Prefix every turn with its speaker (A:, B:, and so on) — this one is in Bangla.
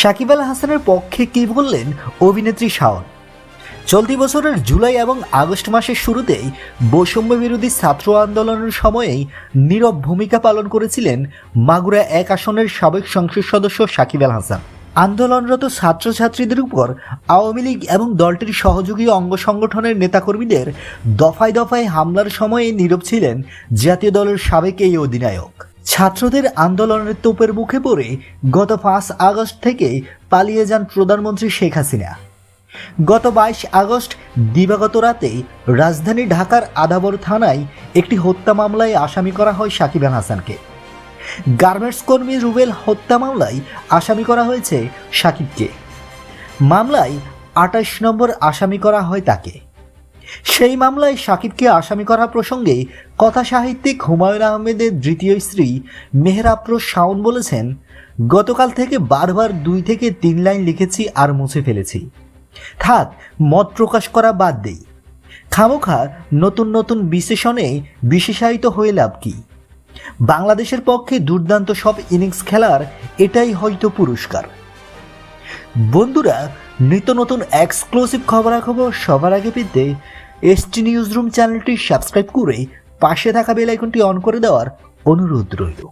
A: সাকিব আল হাসানের পক্ষে কি বললেন অভিনেত্রী শাওন? চলতি বছরের জুলাই এবং আগস্ট মাসের শুরুতেই বৈষম্য বিরোধী ছাত্র আন্দোলনের সময়েই নীরব ভূমিকা পালন করেছিলেন মাগুরা এক আসনের সাবেক সংসদ সদস্য সাকিব আল হাসান। আন্দোলনরত ছাত্রছাত্রীদের উপর আওয়ামী লীগ এবং দলটির সহযোগী অঙ্গ সংগঠনের নেতাকর্মীদের দফায় দফায় হামলার সময়ে নীরব ছিলেন জাতীয় দলের সাবেক এই অধিনায়ক। ছাত্রদের আন্দোলনের তোপের মুখে পড়ে গত পাঁচ আগস্ট থেকে পালিয়ে যান প্রধানমন্ত্রী শেখ হাসিনা। গত বাইশ আগস্ট দিবাগত রাতে রাজধানী ঢাকার আদাবর থানায় একটি হত্যা মামলায় আসামি করা হয় সাকিব হাসানকে। গার্মেন্টস কর্মী রুবেল হত্যা মামলায় আসামি করা হয়েছে সাকিবকে। মামলায় আঠাশ নম্বর আসামি করা হয় তাকে। সেই মামলায় সাকিবকে আসামি করা প্রসঙ্গে কথা সাহিত্যিক হুমায়ুন আহমেদের দ্বিতীয় স্ত্রী মেহরাপ্রোজ শাওন বলেছেন, গতকাল থেকে বারবার দুই থেকে তিন লাইন লিখেছি আর মুছে ফেলেছি। থাক, মত প্রকাশ করা বাদ দেই। খামোখা নতুন নতুন বিশেষণে বিশেষায়িত হয়ে লাভ কি? বাংলাদেশের পক্ষে দুর্দান্ত সব ইনিংস খেলার এটাই হয়তো পুরস্কার। বন্ধুরা, নিত্য নতুন এক্সক্লুসিভ খবরাখবর সবার আগে পেতে এসটি নিউজ রুম চ্যানেলটি সাবস্ক্রাইব করে পাশে থাকা বেল আইকনটি অন করে দেওয়ার অনুরোধ রইল।